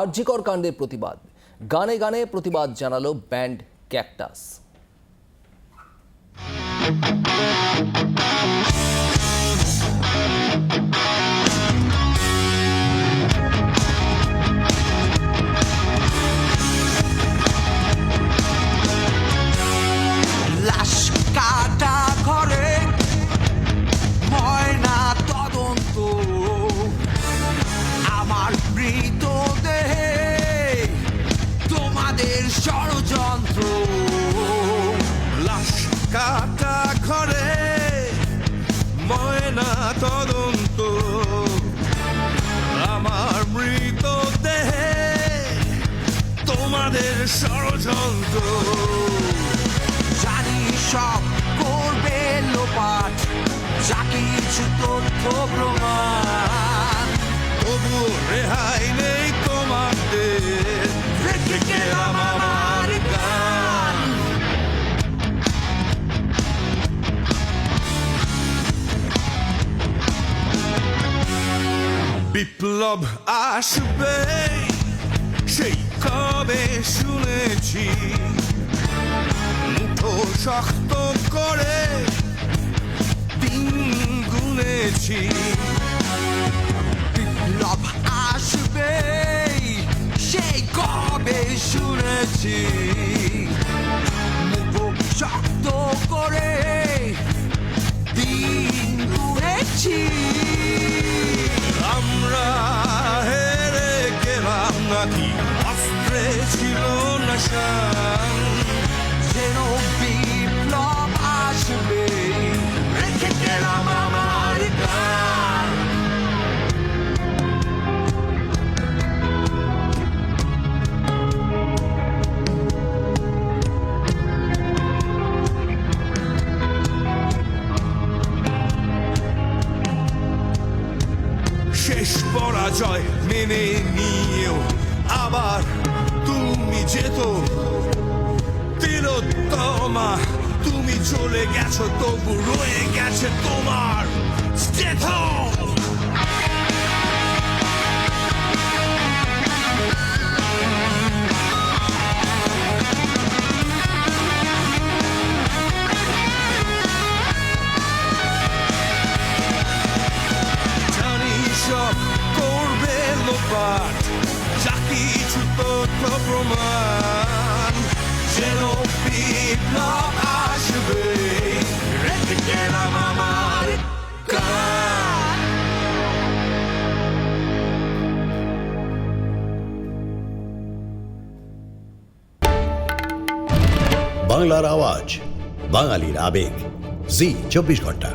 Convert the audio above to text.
আরজিকর কাণ্ডের প্রতিবাদ। গানে গানে প্রতিবাদ জানালো ব্যান্ড ক্যাকটাস। ষড়যন্ত্র। লাশ কাটা ঘরে, ময়না তদন্ত। আমার মৃত দেহে তোমাদের ষড়যন্ত্র। জানি সব করবে লোপাট, যা কিছু তথ্য প্রমাণ। তবু রেহাই নেই। বিপ্লব আসবে, সেই কবে শুনেছি। মুঠো শক্ত করে দিন গুনেছি। বিপ্লব আসবে, সেই কবে শুনেছি। শান যেন বিপ্লব আসবে রেখে গেলাম আমার গান শেষ পরাজয় মেনে নিয়েও আবার তুমি যেত। তিলোত্তমা তুমি চলে গেছো তবু রয়ে গেছে তোমার যেত জানি তথ্য প্রমাণ যেন বিপ্লব আসবে রেখে গেলাম আমার বাংলার আওয়াজ বাঙালির আবেগ জি চব্বিশ ঘণ্টা।